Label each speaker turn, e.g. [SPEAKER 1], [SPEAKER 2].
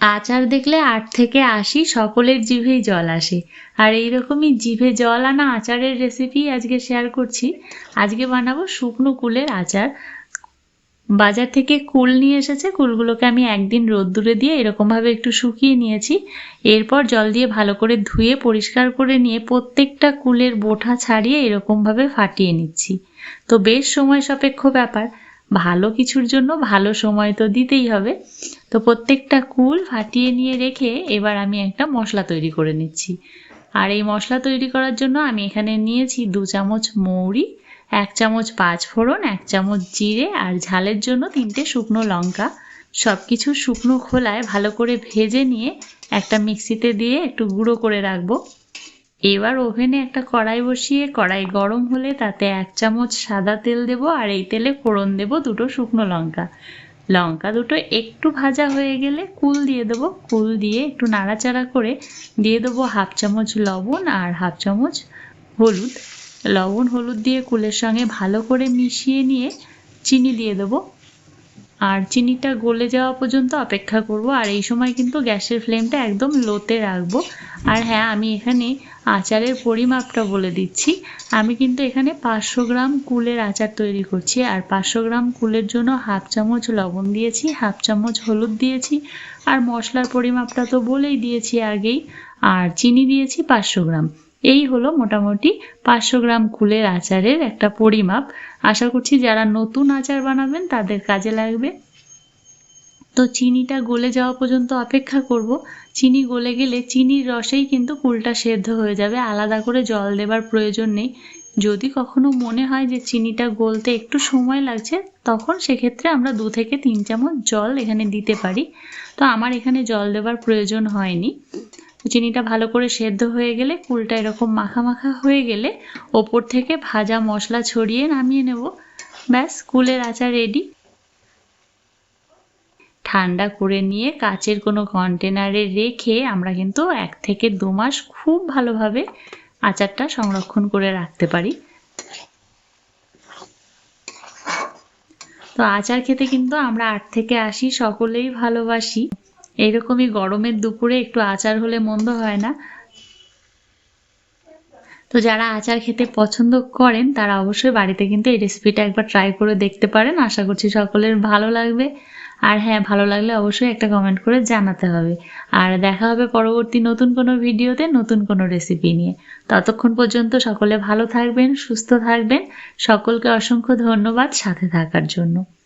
[SPEAKER 1] আচার দেখলে আট থেকে আশি সকলের জিভেই জল আসে। আর এইরকমই জিভে জল আনা আচারের রেসিপি আজকে শেয়ার করছি। আজকে বানাবো শুকনো কুলের আচার। বাজার থেকে কুল নিয়ে এসেছে, কুলগুলোকে আমি একদিন রোদ্দুরে দিয়ে এরকমভাবে একটু শুকিয়ে নিয়েছি। এরপর জল দিয়ে ভালো করে ধুয়ে, পরিষ্কার করে নিয়ে প্রত্যেকটা কুলের বোঠা ছাড়িয়ে এরকমভাবে ফাটিয়ে নিচ্ছি। তো বেশ সময় সাপেক্ষ ব্যাপার। ভালো কিছুর জন্য ভালো সময় তো দিতেই হবে। তো প্রত্যেকটা কুল ফাটিয়ে নিয়ে রেখে এবার আমি একটা মশলা তৈরি করে নিচ্ছি। আর এই মশলা তৈরি করার জন্য আমি এখানে নিয়েছি দু চামচ মৌরি, এক চামচ পাঁচ ফোড়ন, এক চামচ জিরে আর ঝালের জন্য তিনটে শুকনো লঙ্কা। সব কিছু শুকনো খোলায় ভালো করে ভেজে নিয়ে একটা মিক্সিতে দিয়ে একটু গুঁড়ো করে রাখব। এবার ওভেনে একটা কড়াই বসিয়ে, কড়াই গরম হলে তাতে এক চামচ সাদা তেল দেব আর এই তেলে ফোড়ন দেব দুটো শুকনো লঙ্কা। লঙ্কা দুটো একটু ভাজা হয়ে গেলে কুল দিয়ে দেবো। কুল দিয়ে একটু নাড়াচাড়া করে দিয়ে দেবো হাফ চামচ লবণ আর হাফ চামচ হলুদ। লবণ হলুদ দিয়ে কুলের সঙ্গে ভালো করে মিশিয়ে নিয়ে চিনি দিয়ে দেবো। আর চিনিটা গলে যাওয়া পর্যন্ত অপেক্ষা করব। আর এই সময় কিন্তু গ্যাসের ফ্লেমটা একদম লোতে রাখব। আর হ্যাঁ আমি এখানে আচারের পরিমাপটা বলে দিচ্ছি। আমি কিন্তু এখানে পাঁচশো গ্রাম কুলের আচার তৈরি করছি। আর পাঁচশো গ্রাম কুলের জন্য হাফ চামচ লবণ দিয়েছি, হাফ চামচ হলুদ দিয়েছি, আর মশলার পরিমাপটা তো বলেই দিয়েছি আগেই। আর চিনি দিয়েছি পাঁচশো গ্রাম। এই হলো মোটামুটি পাঁচশো গ্রাম কুলের আচারের একটা পরিমাপ। আশা করছি যারা নতুন আচার বানাবেন তাদের কাজে লাগবে। তো চিনিটা গলে যাওয়া পর্যন্ত অপেক্ষা করব। চিনি গলে গেলে চিনির রসেই কিন্তু কুলটা সেদ্ধ হয়ে যাবে। আলাদা করে জল দেবার প্রয়োজন নেই। যদি কখনো মনে হয় যে চিনিটা গলতে একটু সময় লাগছে, তখন সেক্ষেত্রে আমরা দু থেকে তিন চামচ জল এখানে দিতে পারি। তো আমার এখানে জল দেবার প্রয়োজন হয়নি। চিনিটা ভালো করে সেদ্ধ হয়ে গেলে কুলটা এরকম মাখা মাখা হয়ে গেলে ওপর থেকে ভাজা মশলা ছড়িয়ে নামিয়ে নেব। ব্যাস, কুলের আচার রেডি ঠান্ডা করে নিয়ে কাচের কোনো কন্টেনারে রেখে আমরা কিন্তু এক থেকে দু মাস খুব ভালোভাবে আচারটা সংরক্ষণ করে রাখতে পারি। তো আচার খেতে কিন্তু আমরা আট থেকে আশি সকলেই ভালোবাসি। এইরকমই গরমের দুপুরে একটু আচার হলে মন্দ হয় না। তো যারা আচার খেতে পছন্দ করেন, তারা অবশ্যই বাড়িতে কিন্তু এই রেসিপিটা একবার ট্রাই করে দেখতে পারেন। আশা করছি সকলের ভালো লাগবে। আর হ্যাঁ ভালো লাগলে অবশ্যই একটা কমেন্ট করে জানাতে হবে। আর দেখা হবে পরবর্তী নতুন কোনো ভিডিওতে নতুন কোনো রেসিপি নিয়ে। ততক্ষণ পর্যন্ত সকলে ভালো থাকবেন, সুস্থ থাকবেন। সকলকে অসংখ্য ধন্যবাদ সাথে থাকার জন্য।